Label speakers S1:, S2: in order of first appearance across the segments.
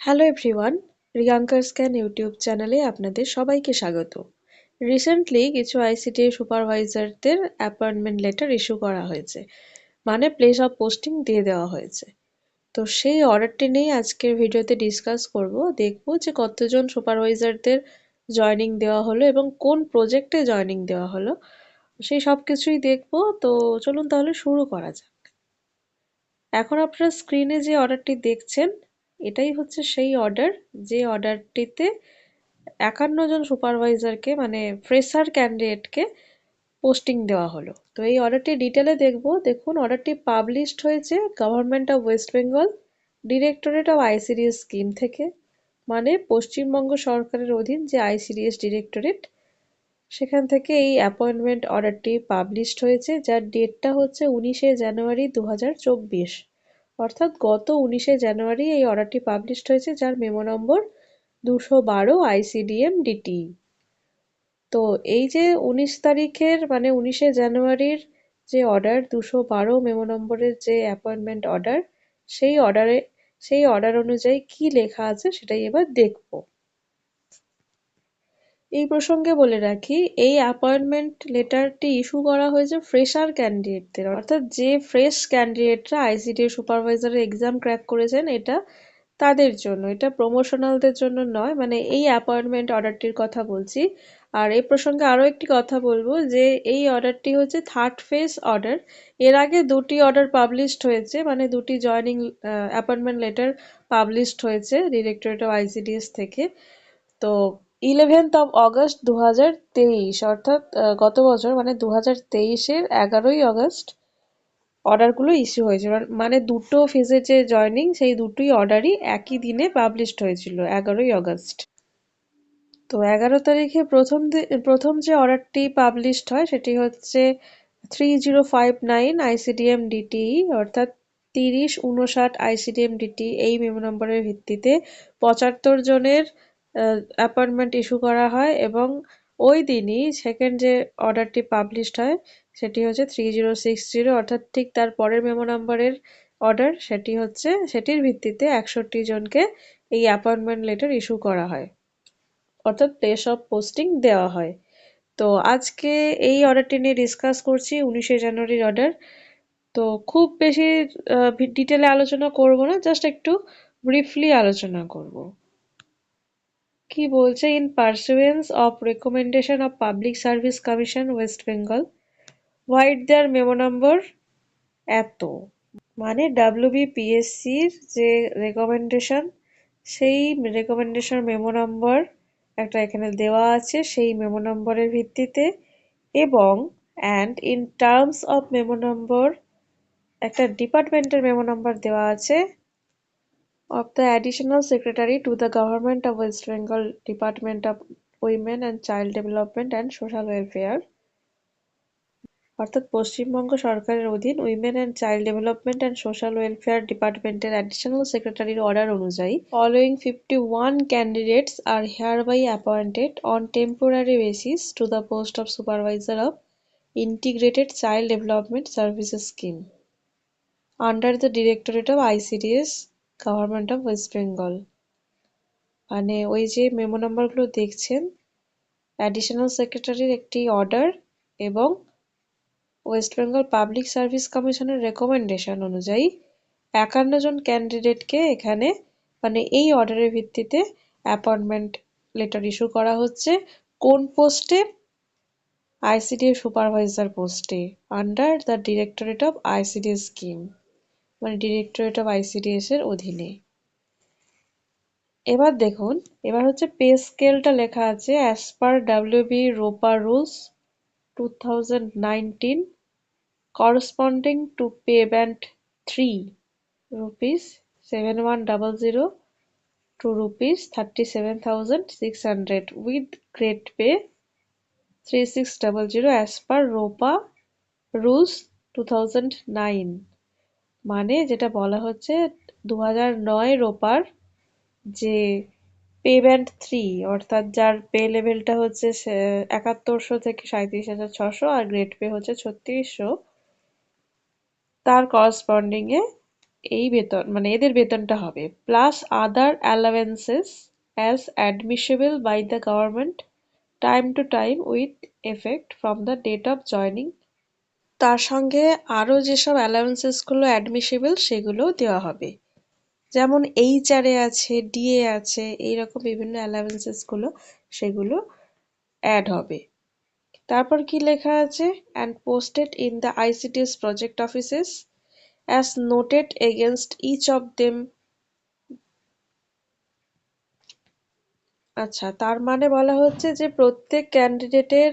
S1: Hello everyone রিয়াঙ্কার scan YouTube চ্যানেলে আপনাদের সবাইকে স্বাগত। রিসেন্টলি কিছু আইসিটি সুপারভাইজারদের অ্যাপয়েন্টমেন্ট লেটার ইস্যু করা হয়েছে মানে প্লেস অফ পোস্টিং দিয়ে দেওয়া হয়েছে। তো সেই অর্ডারটি নিয়ে আজকের ভিডিওতে ডিসকাস করব, দেখব যে কতজন সুপারভাইজারদের জয়নিং দেওয়া হলো এবং কোন প্রজেক্টে জয়নিং দেওয়া হলো, সেই সব কিছুই দেখব। তো চলুন তাহলে শুরু করা যাক। এখন আপনারা স্ক্রিনে যে অর্ডারটি দেখছেন এটাই হচ্ছে সেই অর্ডার যে অর্ডারটিতে একান্ন জন সুপারভাইজারকে মানে ফ্রেশার ক্যান্ডিডেটকে পোস্টিং দেওয়া হলো। তো এই অর্ডারটি ডিটেলে দেখব। দেখুন অর্ডারটি পাবলিশড হয়েছে government of West Bengal directorate of ICDS scheme থেকে মানে পশ্চিমবঙ্গ সরকারের অধীন যে আইসিডিএস ডিরেক্টরেট সেখান থেকে এই অ্যাপয়েন্টমেন্ট অর্ডারটি পাবলিশড হয়েছে, যার ডেটটা হচ্ছে উনিশে জানুয়ারি দু হাজার চব্বিশ। অর্থাৎ গত উনিশে জানুয়ারি এই অর্ডারটি পাবলিশড হয়েছে, যার মেমো নম্বর দুশো বারো আইসিডিএম ডিটি তো এই যে উনিশ তারিখের মানে উনিশে জানুয়ারির যে অর্ডার দুশো বারো মেমো নম্বরের যে অ্যাপয়েন্টমেন্ট অর্ডার সেই অর্ডারে সেই অর্ডার অনুযায়ী কি লেখা আছে সেটাই এবার দেখব। এই প্রসঙ্গে বলে রাখি, এই অ্যাপয়েন্টমেন্ট লেটারটি ইস্যু করা হয়েছে ফ্রেশার ক্যান্ডিডেটদের অর্থাৎ যে ফ্রেশ ক্যান্ডিডেটরা আইসিডি সুপারভাইজারের এক্সাম ক্র্যাক করেছেন, এটা তাদের জন্য, এটা প্রমোশনালদের জন্য নয় মানে এই অ্যাপয়েন্টমেন্ট অর্ডারটির কথা বলছি। আর এই প্রসঙ্গে আরও একটি কথা বলব, যে এই অর্ডারটি হচ্ছে থার্ড ফেজ অর্ডার এর আগে দুটি অর্ডার পাবলিশড হয়েছে মানে দুটি জয়নিং অ্যাপয়েন্টমেন্ট লেটার পাবলিশড হয়েছে ডিরেক্টরেট অফ আইসিডিএস থেকে। তো ইলেভেন্থ অফ অগস্ট দু হাজার তেইশ, অর্থাৎ গত বছর মানে দু হাজার তেইশের এগারোই অগস্ট অর্ডারগুলো ইস্যু হয়েছিল। মানে দুটো ফেজের যে জয়নিং সেই দুটোই অর্ডারই একই দিনে পাবলিশড হয়েছিল, এগারোই অগস্ট তো এগারো তারিখে প্রথম প্রথম যে অর্ডারটি পাবলিশড হয়, সেটি হচ্ছে three zero five nine ICDM DTE অর্থাৎ তিরিশ উনষাট আইসিডিএম ডিটি এই মেমো নম্বরের ভিত্তিতে পঁচাত্তর জনের অ্যাপয়েন্টমেন্ট ইস্যু করা হয় এবং ওই দিনই সেকেন্ড যে অর্ডারটি পাবলিশড হয়, সেটি হচ্ছে থ্রি জিরো সিক্স জিরো অর্থাৎ ঠিক তার পরের মেমো নাম্বারের অর্ডার সেটি হচ্ছে, সেটির ভিত্তিতে একষট্টি জনকে এই অ্যাপয়েন্টমেন্ট লেটার ইস্যু করা হয়। অর্থাৎ প্লেস অফ পোস্টিং দেওয়া হয়। তো আজকে এই অর্ডারটি নিয়ে ডিসকাস করছি, উনিশে জানুয়ারির অর্ডার তো খুব বেশি ডিটেলে আলোচনা করব না জাস্ট একটু ব্রিফলি আলোচনা করব। কি বলছে? In pursuance of recommendation of public service commission West Bengal vide their memo number এত। মানে ডাব্লিউবিপিএসসির যে রেকমেন্ডেশন সেই রেকমেন্ডেশন মেমো নম্বর একটা এখানে দেওয়া আছে, সেই মেমো নম্বরের ভিত্তিতে। এবং and in terms of memo number একটা ডিপার্টমেন্টের মেমো নম্বর দেওয়া আছে। Of the Additional Secretary to the Government of West Bengal Department of Women and Child Development and Social Welfare, অর্থাৎ পশ্চিমবঙ্গ সরকারের অধীন women and child development and social welfare ডিপার্টমেন্টের additional সেক্রেটারির order অনুযায়ী following fifty one candidates are hereby appointed on temporary basis to the post of supervisor of integrated child development services scheme under the directorate of ICDS government of West Bengal মানে ওই যে memo নাম্বারগুলো দেখছেন additional সেক্রেটারির একটি order এবং West Bengal public service কমিশনের recommendation অনুযায়ী একান্ন জন ক্যান্ডিডেটকে এখানে মানে এই অর্ডারের ভিত্তিতে অ্যাপয়েন্টমেন্ট লেটার ইস্যু করা হচ্ছে। কোন পোস্টে আইসিডিএস সুপারভাইজার পোস্টে under the directorate of ICDS scheme মানে ডিরেক্টরেট অফ আইসিডিএস এর অধীনে। এবার দেখুন, এবার হচ্ছে পে স্কেলটা লেখা আছে as per WB ROPA rules two thousand nineteen corresponding to pay band three rupees seven one double zero two rupees thirty seven thousand six hundred with grade pay three six double zero as per ROPA rules two thousand nine মানে যেটা বলা হচ্ছে দু হাজার নয় রোপার যে pay band three অর্থাৎ যার পে লেভেলটা হচ্ছে একাত্তরশো থেকে সাঁত্রিশ হাজার ছশো আর গ্রেড পে হচ্ছে ছত্রিশশো, তার করসপন্ডিংয়ে এই বেতন মানে এদের বেতনটা হবে plus other allowances as admissible by the government time to time with effect from the date of joining তার সঙ্গে আরও যেসব অ্যালাউন্সেসগুলো অ্যাডমিসেবল সেগুলোও দেওয়া হবে। যেমন এইচআরএ আছে ডিএ আছে, এইরকম বিভিন্ন অ্যালাউন্সেসগুলো সেগুলো অ্যাড হবে। তারপর কি লেখা আছে? And posted in the ICDS project offices as noted against each of them আচ্ছা তার মানে বলা হচ্ছে যে প্রত্যেক ক্যান্ডিডেটের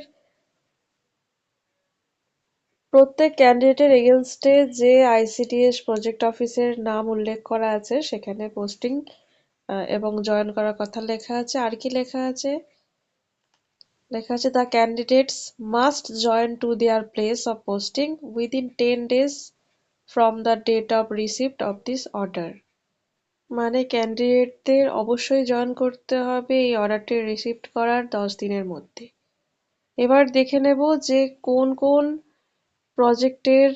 S1: প্রত্যেক ক্যান্ডিডেটের এগেনস্টে যে আইসিডিএস প্রজেক্ট অফিসের নাম উল্লেখ করা আছে, সেখানে পোস্টিং এবং জয়েন করার কথা লেখা আছে। আর কি লেখা আছে? লেখা আছে the candidates must join to their place of posting within ten days from the date of receipt of this order মানে ক্যান্ডিডেটদের অবশ্যই জয়েন করতে হবে এই অর্ডারটি রিসিপ্ট করার দশ দিনের মধ্যে। এবার দেখে নেব যে কোন কোন প্রজেক্টের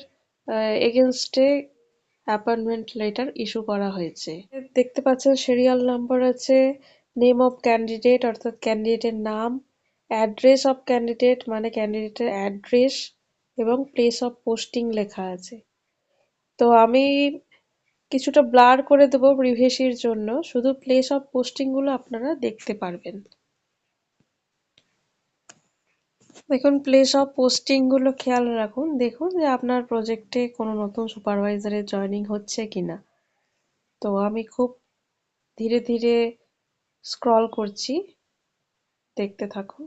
S1: এগেনস্টে অ্যাপয়েন্টমেন্ট লেটার ইস্যু করা হয়েছে। দেখতে পাচ্ছেন সিরিয়াল নাম্বার আছে নেম অফ ক্যান্ডিডেট অর্থাৎ ক্যান্ডিডেটের নাম অ্যাড্রেস অফ ক্যান্ডিডেট মানে ক্যান্ডিডেটের অ্যাড্রেস এবং প্লেস অফ পোস্টিং লেখা আছে। তো আমি কিছুটা ব্লার করে দেবো প্রিভিয়াসির জন্য, শুধু প্লেস অফ পোস্টিংগুলো আপনারা দেখতে পারবেন। দেখুন প্লেস অফ পোস্টিংগুলো খেয়াল রাখুন। দেখুন যে আপনার প্রজেক্টে কোনো নতুন সুপারভাইজারের জয়নিং হচ্ছে কি না তো আমি খুব ধীরে ধীরে স্ক্রল করছি। দেখতে থাকুন।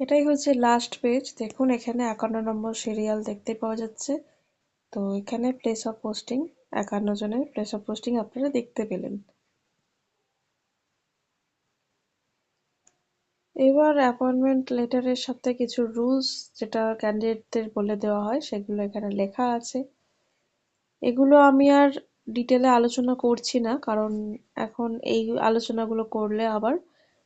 S1: এটাই হচ্ছে লাস্ট পেজ দেখুন, এখানে একান্ন নম্বর সিরিয়াল দেখতে পাওয়া যাচ্ছে। তো এখানে প্লেস অফ পোস্টিং একান্ন জনের প্লেস অফ পোস্টিং আপনারা দেখতে পেলেন। এবার অ্যাপয়েন্টমেন্ট লেটারের সাথে কিছু রুলস যেটা ক্যান্ডিডেটদের বলে দেওয়া হয়, সেগুলো এখানে লেখা আছে। এগুলো আমি আর ডিটেলে আলোচনা করছি না, কারণ এখন এই আলোচনাগুলো করলে আবার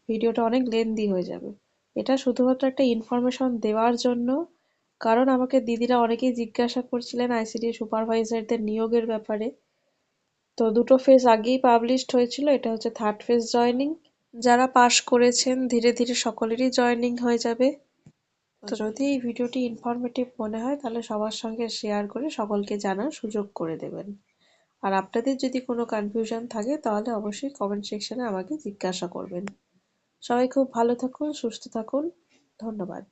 S1: ভিডিওটা অনেক লেন্দি হয়ে যাবে। এটা শুধুমাত্র একটা ইনফরমেশন দেওয়ার জন্য। কারণ আমাকে দিদিরা অনেকেই জিজ্ঞাসা করছিলেন আইসিডি সুপারভাইজারদের নিয়োগের ব্যাপারে। তো দুটো ফেজ আগেই পাবলিশড হয়েছিল এটা হচ্ছে থার্ড ফেজ জয়নিং যারা পাশ করেছেন ধীরে ধীরে সকলেরই জয়নিং হয়ে যাবে। তো যদি এই ভিডিওটি ইনফরমেটিভ মনে হয় তাহলে সবার সঙ্গে শেয়ার করে সকলকে জানার সুযোগ করে দেবেন। আর আপনাদের যদি কোনো কনফিউশন থাকে তাহলে অবশ্যই কমেন্ট সেকশনে আমাকে জিজ্ঞাসা করবেন। সবাই খুব ভালো থাকুন সুস্থ থাকুন। ধন্যবাদ।